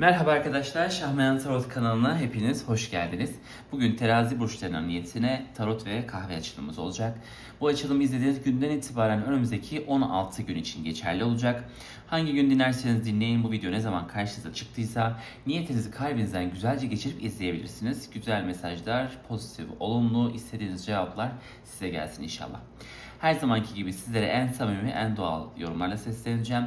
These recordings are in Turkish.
Merhaba arkadaşlar, Şahmeyan Tarot kanalına hepiniz hoş geldiniz. Bugün terazi burçlarının niyetine tarot ve kahve açılımımız olacak. Bu açılım izlediğiniz günden itibaren önümüzdeki 16 gün için geçerli olacak. Hangi gün dinlerseniz dinleyin bu video ne zaman karşınıza çıktıysa niyetinizi kalbinizden güzelce geçirip izleyebilirsiniz. Güzel mesajlar, pozitif, olumlu, istediğiniz cevaplar size gelsin inşallah. Her zamanki gibi sizlere en samimi, en doğal yorumlarla sesleneceğim.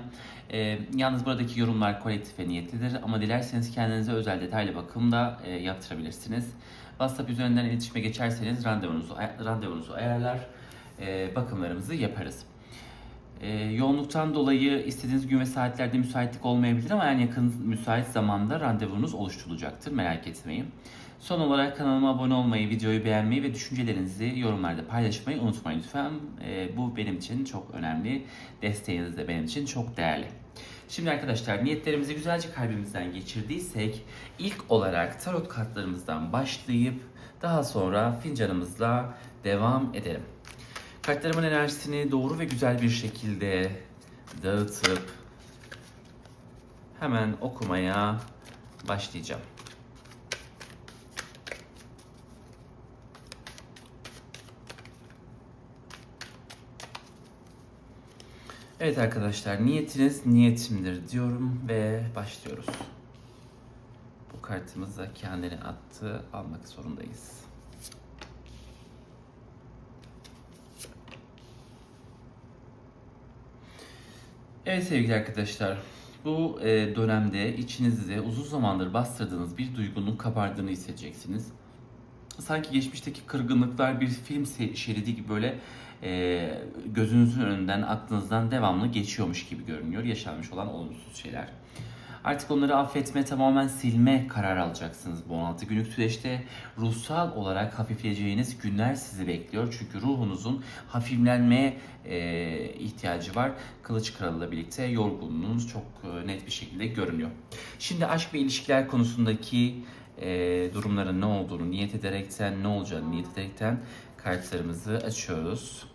Ee, yalnız buradaki yorumlar kolektif ve niyetlidir ama dilerseniz kendinize özel detaylı bakım da e, yaptırabilirsiniz. WhatsApp üzerinden iletişime geçerseniz randevunuzu, randevunuzu ayarlar, e, bakımlarımızı yaparız. E, yoğunluktan dolayı istediğiniz gün ve saatlerde müsaitlik olmayabilir ama en yakın müsait zamanda randevunuz oluşturulacaktır. Merak etmeyin. Son olarak kanalıma abone olmayı, videoyu beğenmeyi ve düşüncelerinizi yorumlarda paylaşmayı unutmayın lütfen. E, bu benim için çok önemli. Desteğiniz de benim için çok değerli. Şimdi arkadaşlar niyetlerimizi güzelce kalbimizden geçirdiysek ilk olarak tarot kartlarımızdan başlayıp daha sonra fincanımızla devam edelim. Kartlarımın enerjisini doğru ve güzel bir şekilde dağıtıp hemen okumaya başlayacağım. Evet arkadaşlar niyetiniz niyetimdir diyorum ve başlıyoruz. Bu kartımıza kendini attı almak zorundayız. Evet sevgili arkadaşlar, bu e, dönemde içinizde uzun zamandır bastırdığınız bir duygunun kabardığını hissedeceksiniz. Sanki geçmişteki kırgınlıklar bir film şeridi gibi böyle e, gözünüzün önünden, aklınızdan devamlı geçiyormuş gibi görünüyor. Yaşanmış olan olumsuz şeyler. Artık onları affetme, tamamen silme karar alacaksınız bu 16 günlük süreçte. Ruhsal olarak hafifleyeceğiniz günler sizi bekliyor. Çünkü ruhunuzun hafiflenmeye e, ihtiyacı var. Kılıç Kralı'yla birlikte yorgunluğunuz çok e, net bir şekilde görünüyor. Şimdi aşk ve ilişkiler konusundaki e, durumların ne olduğunu niyet ederekten, ne olacağını niyet ederekten kartlarımızı açıyoruz.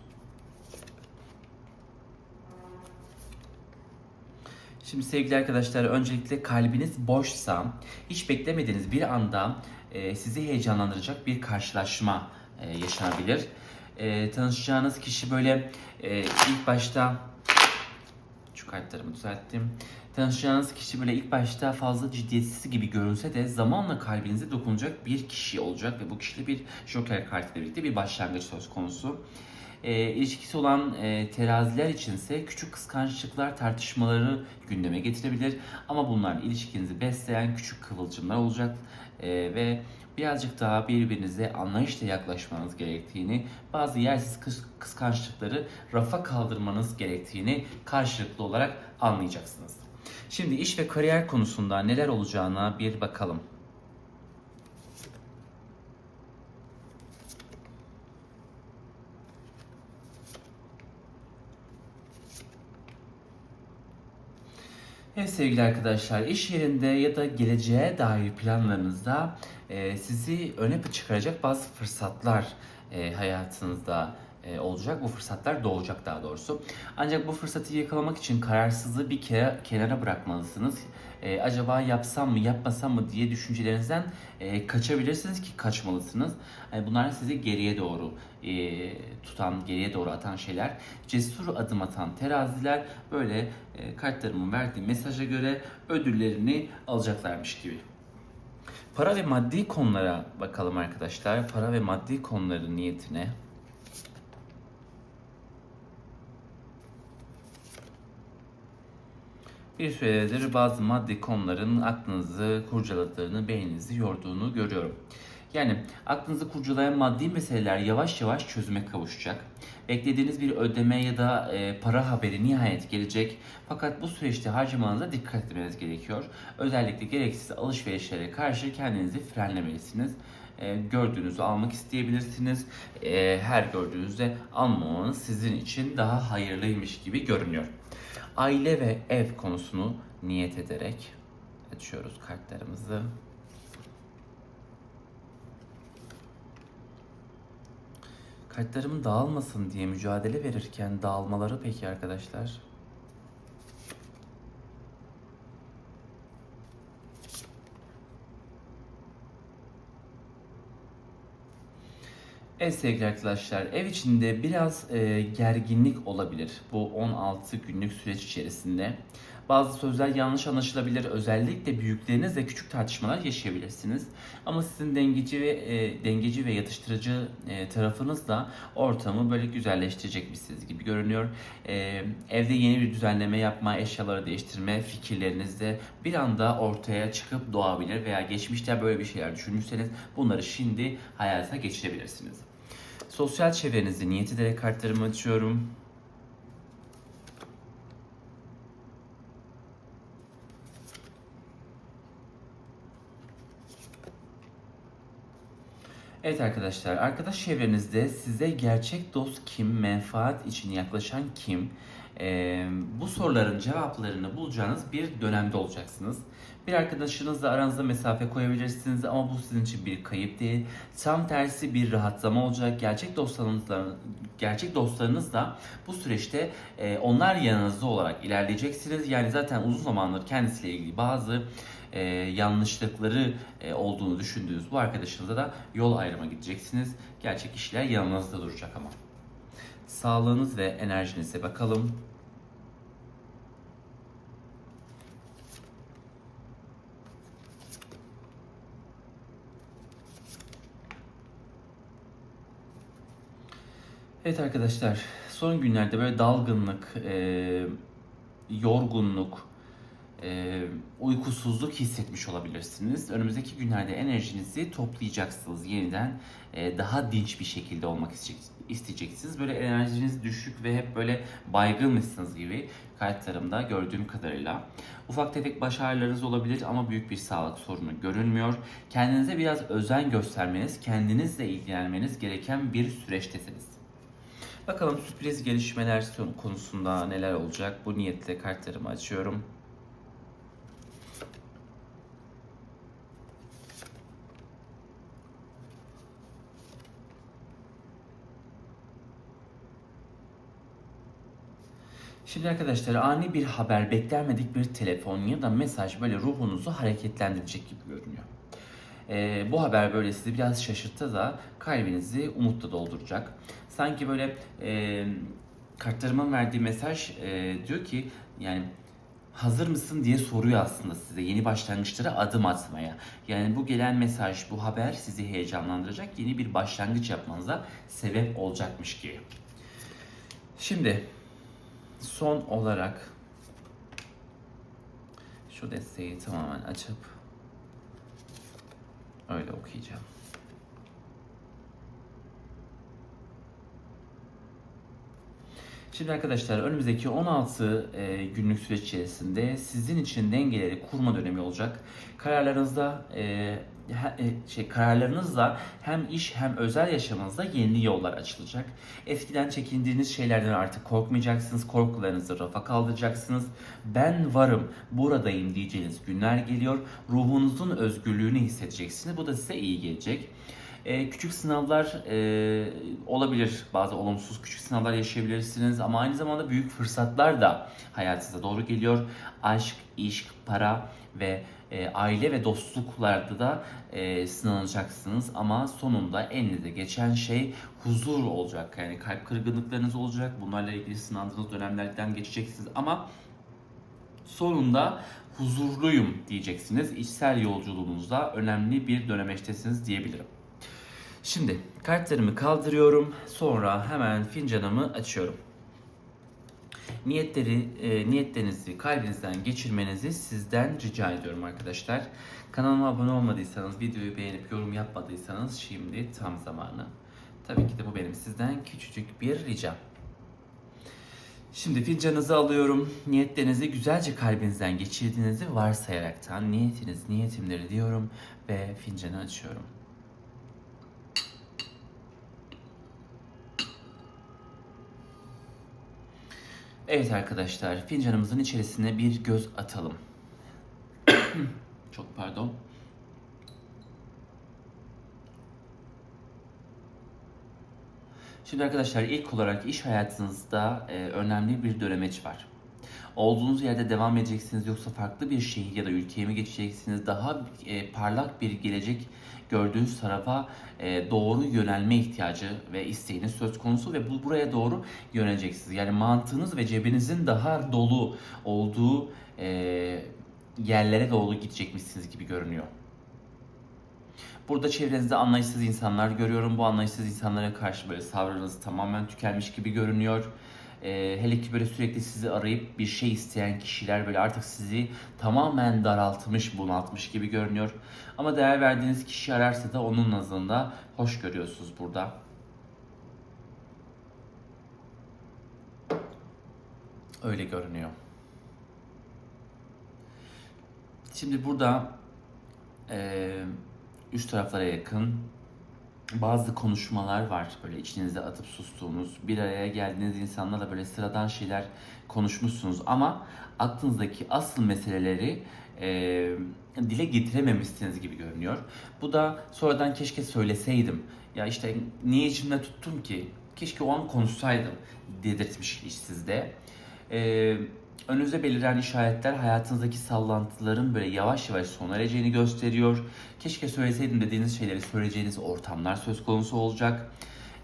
Şimdi sevgili arkadaşlar öncelikle kalbiniz boşsa hiç beklemediğiniz bir anda e, sizi heyecanlandıracak bir karşılaşma e, yaşanabilir. E, tanışacağınız kişi böyle e, ilk başta şu kartlarımı düzelttim. Tanışacağınız kişi böyle ilk başta fazla ciddiyetsiz gibi görünse de zamanla kalbinize dokunacak bir kişi olacak ve bu kişiyle bir Joker kartıyla birlikte bir başlangıç söz konusu. E, ilişkisi olan e, teraziler içinse küçük kıskançlıklar, tartışmaları gündeme getirebilir. Ama bunlar ilişkinizi besleyen küçük kıvılcımlar olacak E, ve birazcık daha birbirinize anlayışla yaklaşmanız gerektiğini, bazı yersiz kıs- kıskançlıkları rafa kaldırmanız gerektiğini karşılıklı olarak anlayacaksınız. Şimdi iş ve kariyer konusunda neler olacağına bir bakalım. Evet sevgili arkadaşlar, iş yerinde ya da geleceğe dair planlarınızda e, sizi öne çıkaracak bazı fırsatlar e, hayatınızda olacak. Bu fırsatlar doğacak daha doğrusu. Ancak bu fırsatı yakalamak için kararsızlığı bir kere kenara bırakmalısınız. E, acaba yapsam mı yapmasam mı diye düşüncelerinizden e, kaçabilirsiniz ki kaçmalısınız. E, bunlar sizi geriye doğru e, tutan, geriye doğru atan şeyler. Cesur adım atan teraziler böyle e, kartlarımın verdiği mesaja göre ödüllerini alacaklarmış gibi. Para ve maddi konulara bakalım arkadaşlar. Para ve maddi konuların niyetine. Bir süredir bazı maddi konuların aklınızı kurcaladığını, beyninizi yorduğunu görüyorum. Yani aklınızı kurcalayan maddi meseleler yavaş yavaş çözüme kavuşacak. Beklediğiniz bir ödeme ya da e, para haberi nihayet gelecek. Fakat bu süreçte harcamanıza dikkat etmeniz gerekiyor. Özellikle gereksiz alışverişlere karşı kendinizi frenlemelisiniz. E, gördüğünüzü almak isteyebilirsiniz. E, her gördüğünüzde almamanız sizin için daha hayırlıymış gibi görünüyor. Aile ve ev konusunu niyet ederek açıyoruz kartlarımızı. Kartlarım dağılmasın diye mücadele verirken dağılmaları peki arkadaşlar? Evet sevgili arkadaşlar, ev içinde biraz e, gerginlik olabilir bu 16 günlük süreç içerisinde. Bazı sözler yanlış anlaşılabilir, özellikle büyüklerinizle küçük tartışmalar yaşayabilirsiniz. Ama sizin dengeci ve e, dengeci ve yatıştırıcı e, tarafınız da ortamı böyle güzelleştirecekmişsiniz gibi görünüyor. E, evde yeni bir düzenleme yapma, eşyaları değiştirme fikirleriniz de bir anda ortaya çıkıp doğabilir veya geçmişte böyle bir şeyler düşünmüşseniz bunları şimdi hayata geçirebilirsiniz. Sosyal çevrenizi niyet ederek kartlarımı açıyorum. Evet arkadaşlar, arkadaş çevrenizde size gerçek dost kim, menfaat için yaklaşan kim? Ee, bu soruların cevaplarını bulacağınız bir dönemde olacaksınız. Bir arkadaşınızla aranızda mesafe koyabilirsiniz ama bu sizin için bir kayıp değil. Tam tersi bir rahatlama olacak. Gerçek dostlarınızla, gerçek dostlarınız da bu süreçte e, onlar yanınızda olarak ilerleyeceksiniz. Yani zaten uzun zamandır kendisiyle ilgili bazı e, yanlışlıkları e, olduğunu düşündüğünüz bu arkadaşınıza da yol ayrıma gideceksiniz. Gerçek kişiler yanınızda duracak ama. Sağlığınız ve enerjinize bakalım. Evet arkadaşlar, son günlerde böyle dalgınlık, e, yorgunluk, e, uykusuzluk hissetmiş olabilirsiniz. Önümüzdeki günlerde enerjinizi toplayacaksınız yeniden. E, daha dinç bir şekilde olmak isteyeceksiniz. Böyle enerjiniz düşük ve hep böyle baygınmışsınız gibi kartlarımda gördüğüm kadarıyla. Ufak tefek baş ağrılarınız olabilir ama büyük bir sağlık sorunu görünmüyor. Kendinize biraz özen göstermeniz, kendinizle ilgilenmeniz gereken bir süreçtesiniz. Bakalım sürpriz gelişmeler konusunda neler olacak? Bu niyetle kartlarımı açıyorum. Şimdi arkadaşlar ani bir haber, beklenmedik bir telefon ya da mesaj böyle ruhunuzu hareketlendirecek gibi görünüyor. Ee, bu haber böyle sizi biraz şaşırttı da kalbinizi umutla dolduracak. Sanki böyle e, kartlarımın verdiği mesaj e, diyor ki yani hazır mısın diye soruyor aslında size yeni başlangıçlara adım atmaya. Yani bu gelen mesaj, bu haber sizi heyecanlandıracak, yeni bir başlangıç yapmanıza sebep olacakmış ki. Şimdi son olarak şu desteği tamamen açıp öyle okuyacağım. Şimdi arkadaşlar önümüzdeki 16 e, günlük süreç içerisinde sizin için dengeleri kurma dönemi olacak. Kararlarınızda e, şey kararlarınızla hem iş hem özel yaşamınızda yeni yollar açılacak. Eskiden çekindiğiniz şeylerden artık korkmayacaksınız. Korkularınızı rafa kaldıracaksınız. Ben varım, buradayım diyeceğiniz günler geliyor. Ruhunuzun özgürlüğünü hissedeceksiniz. Bu da size iyi gelecek. Ee, küçük sınavlar e, olabilir. Bazı olumsuz küçük sınavlar yaşayabilirsiniz ama aynı zamanda büyük fırsatlar da hayatınıza doğru geliyor. Aşk, iş, para ve e, aile ve dostluklarda da e, sınanacaksınız ama sonunda elinize geçen şey huzur olacak. Yani kalp kırgınlıklarınız olacak. Bunlarla ilgili sınandığınız dönemlerden geçeceksiniz ama sonunda huzurluyum diyeceksiniz. İçsel yolculuğunuzda önemli bir dönemeçtesiniz diyebilirim. Şimdi kartlarımı kaldırıyorum. Sonra hemen fincanımı açıyorum. Niyetleri, e, niyetlerinizi kalbinizden geçirmenizi sizden rica ediyorum arkadaşlar. Kanalıma abone olmadıysanız, videoyu beğenip yorum yapmadıysanız şimdi tam zamanı. Tabii ki de bu benim sizden küçücük bir ricam. Şimdi fincanınızı alıyorum. Niyetlerinizi güzelce kalbinizden geçirdiğinizi varsayaraktan niyetiniz niyetimleri diyorum ve fincanı açıyorum. Evet arkadaşlar, fincanımızın içerisine bir göz atalım. Çok pardon. Şimdi arkadaşlar ilk olarak iş hayatınızda e, önemli bir dönemeç var. Olduğunuz yerde devam edeceksiniz yoksa farklı bir şehir ya da ülkeye mi geçeceksiniz? Daha e, parlak bir gelecek gördüğünüz tarafa e, doğru yönelme ihtiyacı ve isteğiniz söz konusu ve bu buraya doğru yöneleceksiniz. Yani mantığınız ve cebinizin daha dolu olduğu e, yerlere doğru gidecekmişsiniz gibi görünüyor. Burada çevrenizde anlayışsız insanlar görüyorum. Bu anlayışsız insanlara karşı böyle sabrınız tamamen tükenmiş gibi görünüyor. Ee, hele ki böyle sürekli sizi arayıp bir şey isteyen kişiler böyle artık sizi tamamen daraltmış, bunaltmış gibi görünüyor. Ama değer verdiğiniz kişi ararsa da onun nazarında hoş görüyorsunuz burada. Öyle görünüyor. Şimdi burada eee üst taraflara yakın bazı konuşmalar var böyle içinize atıp sustuğunuz bir araya geldiğiniz insanlarla böyle sıradan şeyler konuşmuşsunuz ama aklınızdaki asıl meseleleri eee, dile getirememişsiniz gibi görünüyor. Bu da sonradan keşke söyleseydim ya işte niye içimde tuttum ki keşke o an konuşsaydım dedirtmiş iş sizde. Ee, önünüze beliren işaretler hayatınızdaki sallantıların böyle yavaş yavaş sona ereceğini gösteriyor. Keşke söyleseydim dediğiniz şeyleri söyleyeceğiniz ortamlar söz konusu olacak.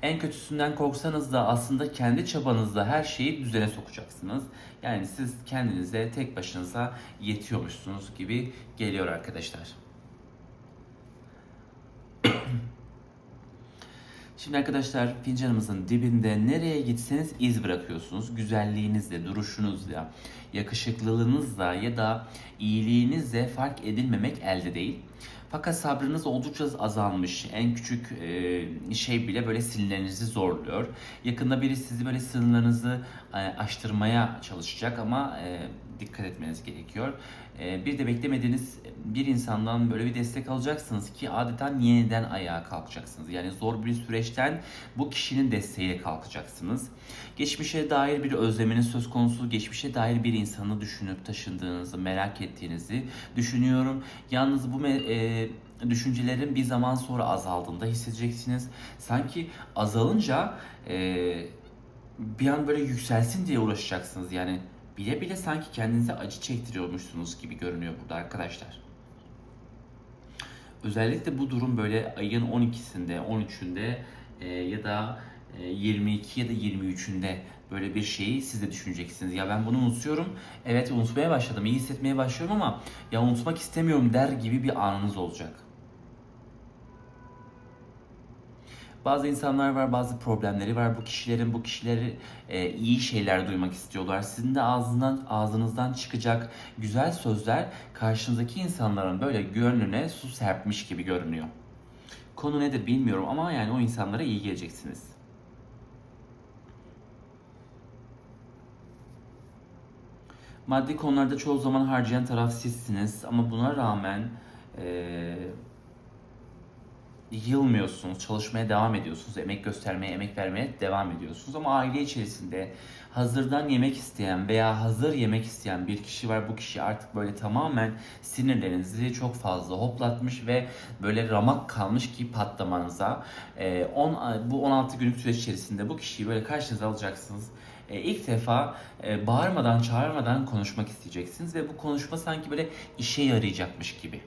En kötüsünden korksanız da aslında kendi çabanızla her şeyi düzene sokacaksınız. Yani siz kendinize tek başınıza yetiyormuşsunuz gibi geliyor arkadaşlar. Şimdi arkadaşlar fincanımızın dibinde nereye gitseniz iz bırakıyorsunuz. Güzelliğinizle, duruşunuzla, yakışıklılığınızla ya da iyiliğinizle fark edilmemek elde değil. Fakat sabrınız oldukça azalmış. En küçük e, şey bile böyle sinirlerinizi zorluyor. Yakında biri sizi böyle sınırlarınızı e, aştırmaya çalışacak ama e, dikkat etmeniz gerekiyor. E, bir de beklemediğiniz bir insandan böyle bir destek alacaksınız ki adeta yeniden ayağa kalkacaksınız. Yani zor bir süreçten bu kişinin desteğiyle kalkacaksınız. Geçmişe dair bir özleminiz söz konusu, geçmişe dair bir insanı düşünüp taşındığınızı, merak ettiğinizi düşünüyorum. Yalnız bu e, düşüncelerin bir zaman sonra azaldığında hissedeceksiniz. Sanki azalınca e, bir an böyle yükselsin diye uğraşacaksınız. Yani bile bile sanki kendinize acı çektiriyormuşsunuz gibi görünüyor burada arkadaşlar. Özellikle bu durum böyle ayın 12'sinde, 13'ünde e, ya da e, 22 ya da 23'ünde böyle bir şeyi siz de düşüneceksiniz. Ya ben bunu unutuyorum. Evet unutmaya başladım. iyi hissetmeye başlıyorum ama ya unutmak istemiyorum der gibi bir anınız olacak. Bazı insanlar var, bazı problemleri var. Bu kişilerin bu kişileri e, iyi şeyler duymak istiyorlar. Sizin de ağzından ağzınızdan çıkacak güzel sözler karşınızdaki insanların böyle gönlüne su serpmiş gibi görünüyor. Konu nedir bilmiyorum ama yani o insanlara iyi geleceksiniz. Maddi konularda çoğu zaman harcayan taraf sizsiniz ama buna rağmen eee yılmıyorsunuz, çalışmaya devam ediyorsunuz, emek göstermeye, emek vermeye devam ediyorsunuz. Ama aile içerisinde hazırdan yemek isteyen veya hazır yemek isteyen bir kişi var. Bu kişi artık böyle tamamen sinirlerinizi çok fazla hoplatmış ve böyle ramak kalmış ki patlamanıza. Ee, on, bu 16 günlük süreç içerisinde bu kişiyi böyle karşınıza alacaksınız. Ee, ilk defa e, bağırmadan, çağırmadan konuşmak isteyeceksiniz ve bu konuşma sanki böyle işe yarayacakmış gibi.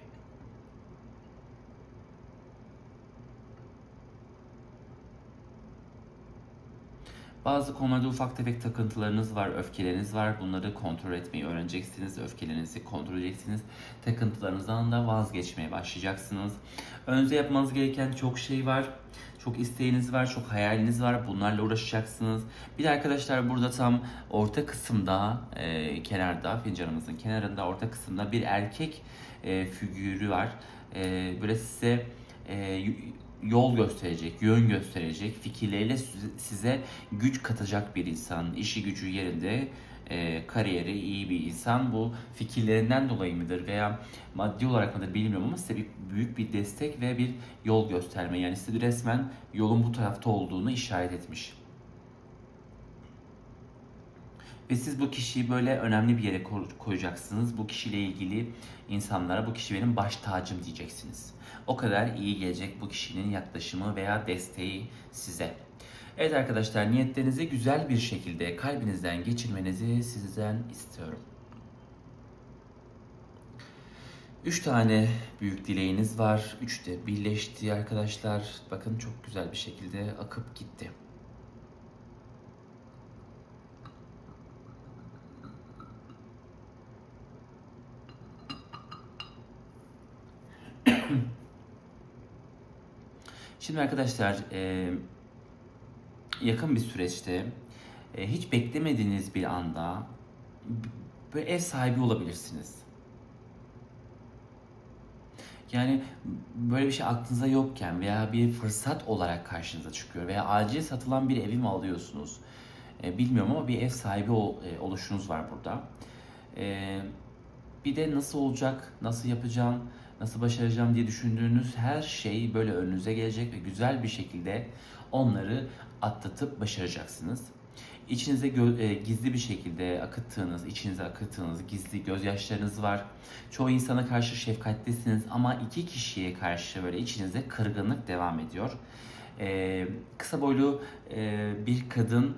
Bazı konularda ufak tefek takıntılarınız var, öfkeleriniz var. Bunları kontrol etmeyi öğreneceksiniz. Öfkelerinizi kontrol edeceksiniz. Takıntılarınızdan da vazgeçmeye başlayacaksınız. Önce yapmanız gereken çok şey var. Çok isteğiniz var, çok hayaliniz var. Bunlarla uğraşacaksınız. Bir de arkadaşlar burada tam orta kısımda, e, kenarda, fincanımızın kenarında orta kısımda bir erkek e, figürü var. E, böyle size e, yol gösterecek, yön gösterecek, fikirleriyle size güç katacak bir insan, işi gücü yerinde, e, kariyeri iyi bir insan. Bu fikirlerinden dolayı mıdır veya maddi olarak mıdır bilmiyorum ama size bir, büyük bir destek ve bir yol gösterme. Yani size resmen yolun bu tarafta olduğunu işaret etmiş. Ve siz bu kişiyi böyle önemli bir yere koyacaksınız. Bu kişiyle ilgili insanlara bu kişi benim baş tacım diyeceksiniz. O kadar iyi gelecek bu kişinin yaklaşımı veya desteği size. Evet arkadaşlar niyetlerinizi güzel bir şekilde kalbinizden geçirmenizi sizden istiyorum. Üç tane büyük dileğiniz var. Üç de birleşti arkadaşlar. Bakın çok güzel bir şekilde akıp gitti. Şimdi arkadaşlar e, yakın bir süreçte e, hiç beklemediğiniz bir anda böyle ev sahibi olabilirsiniz. Yani böyle bir şey aklınıza yokken veya bir fırsat olarak karşınıza çıkıyor veya acil satılan bir evi mi alıyorsunuz? E, bilmiyorum ama bir ev sahibi ol- oluşunuz var burada. Bir de nasıl olacak, nasıl yapacağım, nasıl başaracağım diye düşündüğünüz her şey böyle önünüze gelecek ve güzel bir şekilde onları atlatıp başaracaksınız. İçinize gö- e, gizli bir şekilde akıttığınız, içinize akıttığınız gizli gözyaşlarınız var. Çoğu insana karşı şefkatlisiniz ama iki kişiye karşı böyle içinizde kırgınlık devam ediyor. E, kısa boylu e, bir kadın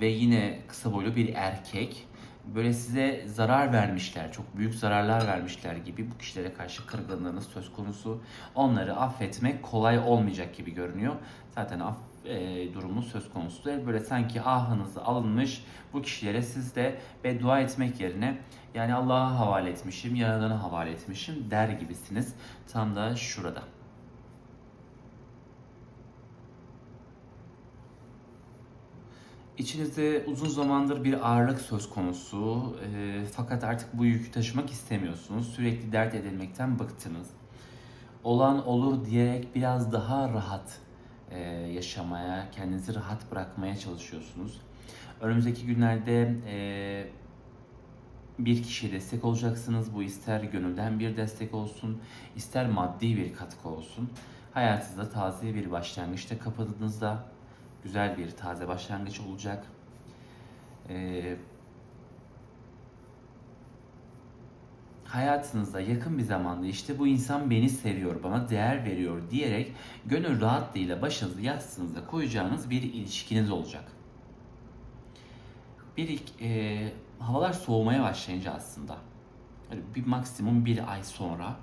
ve yine kısa boylu bir erkek böyle size zarar vermişler, çok büyük zararlar vermişler gibi bu kişilere karşı kırgınlığınız söz konusu. Onları affetmek kolay olmayacak gibi görünüyor. Zaten af e, durumu söz konusu. Böyle sanki ahınız alınmış bu kişilere siz de beddua etmek yerine yani Allah'a havale etmişim, Yaradan'a havale etmişim der gibisiniz. Tam da şurada. İçinizde uzun zamandır bir ağırlık söz konusu e, fakat artık bu yükü taşımak istemiyorsunuz. Sürekli dert edilmekten bıktınız. Olan olur diyerek biraz daha rahat e, yaşamaya, kendinizi rahat bırakmaya çalışıyorsunuz. Önümüzdeki günlerde e, bir kişiye destek olacaksınız. Bu ister gönülden bir destek olsun, ister maddi bir katkı olsun. Hayatınızda taze bir başlangıçta kapınızda güzel bir taze başlangıç olacak. Ee, hayatınızda yakın bir zamanda işte bu insan beni seviyor, bana değer veriyor diyerek gönül rahatlığıyla başınızı yastığınızda koyacağınız bir ilişkiniz olacak. Bir e, havalar soğumaya başlayınca aslında böyle bir maksimum bir ay sonra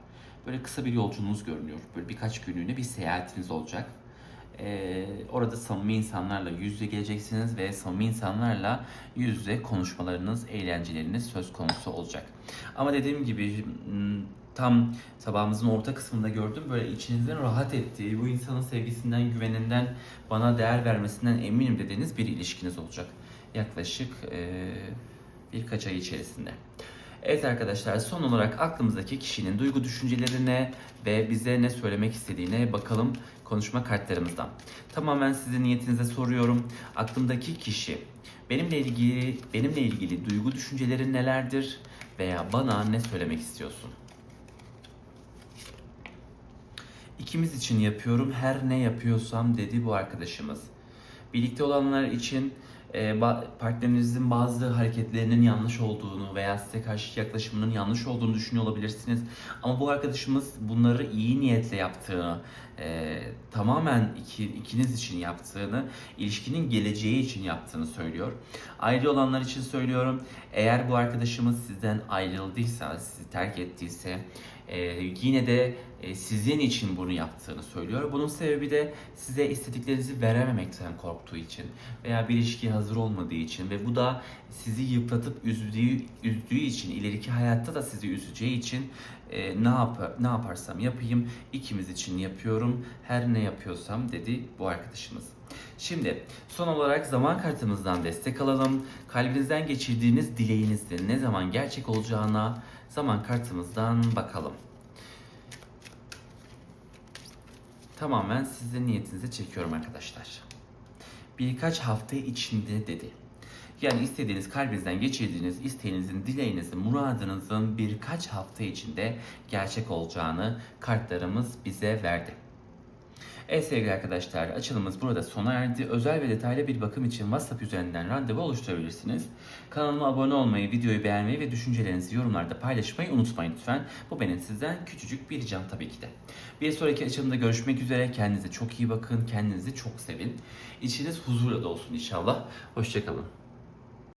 böyle kısa bir yolculuğunuz görünüyor. Böyle birkaç günlüğüne bir seyahatiniz olacak. Ee, orada samimi insanlarla yüz yüze geleceksiniz ve samimi insanlarla yüz yüze konuşmalarınız, eğlenceleriniz söz konusu olacak. Ama dediğim gibi m, tam sabahımızın orta kısmında gördüm böyle içinizden rahat ettiği, bu insanın sevgisinden, güveninden, bana değer vermesinden eminim dediğiniz bir ilişkiniz olacak. Yaklaşık e, birkaç ay içerisinde. Evet arkadaşlar son olarak aklımızdaki kişinin duygu düşüncelerine ve bize ne söylemek istediğine bakalım konuşma kartlarımızdan. Tamamen sizin niyetinize soruyorum. Aklımdaki kişi benimle ilgili benimle ilgili duygu düşünceleri nelerdir veya bana ne söylemek istiyorsun? İkimiz için yapıyorum her ne yapıyorsam dedi bu arkadaşımız. Birlikte olanlar için partnerinizin bazı hareketlerinin yanlış olduğunu veya size karşı yaklaşımının yanlış olduğunu düşünüyor olabilirsiniz. Ama bu arkadaşımız bunları iyi niyetle yaptığını, e, tamamen iki, ikiniz için yaptığını, ilişkinin geleceği için yaptığını söylüyor. Ayrı olanlar için söylüyorum. Eğer bu arkadaşımız sizden ayrıldıysa, sizi terk ettiyse, e, yine de e, sizin için bunu yaptığını söylüyor. Bunun sebebi de size istediklerinizi verememekten korktuğu için veya bir ilişkiye hazır olmadığı için ve bu da sizi yıpratıp üzdüğü, üzdüğü için, ileriki hayatta da sizi üzeceği için e, ne yap ne yaparsam yapayım ikimiz için yapıyorum. Her ne yapıyorsam dedi bu arkadaşımız. Şimdi son olarak zaman kartımızdan destek alalım. Kalbinizden geçirdiğiniz dileğinizin ne zaman gerçek olacağına zaman kartımızdan bakalım. Tamamen sizin niyetinize çekiyorum arkadaşlar. Birkaç hafta içinde dedi. Yani istediğiniz kalbinizden geçirdiğiniz isteğinizin, dileğinizin, muradınızın birkaç hafta içinde gerçek olacağını kartlarımız bize verdi. Evet sevgili arkadaşlar açılımımız burada sona erdi. Özel ve detaylı bir bakım için WhatsApp üzerinden randevu oluşturabilirsiniz. Kanalıma abone olmayı, videoyu beğenmeyi ve düşüncelerinizi yorumlarda paylaşmayı unutmayın lütfen. Bu benim sizden küçücük bir ricam tabii ki de. Bir sonraki açılımda görüşmek üzere. Kendinize çok iyi bakın. Kendinizi çok sevin. İçiniz huzurla dolsun inşallah. Hoşçakalın.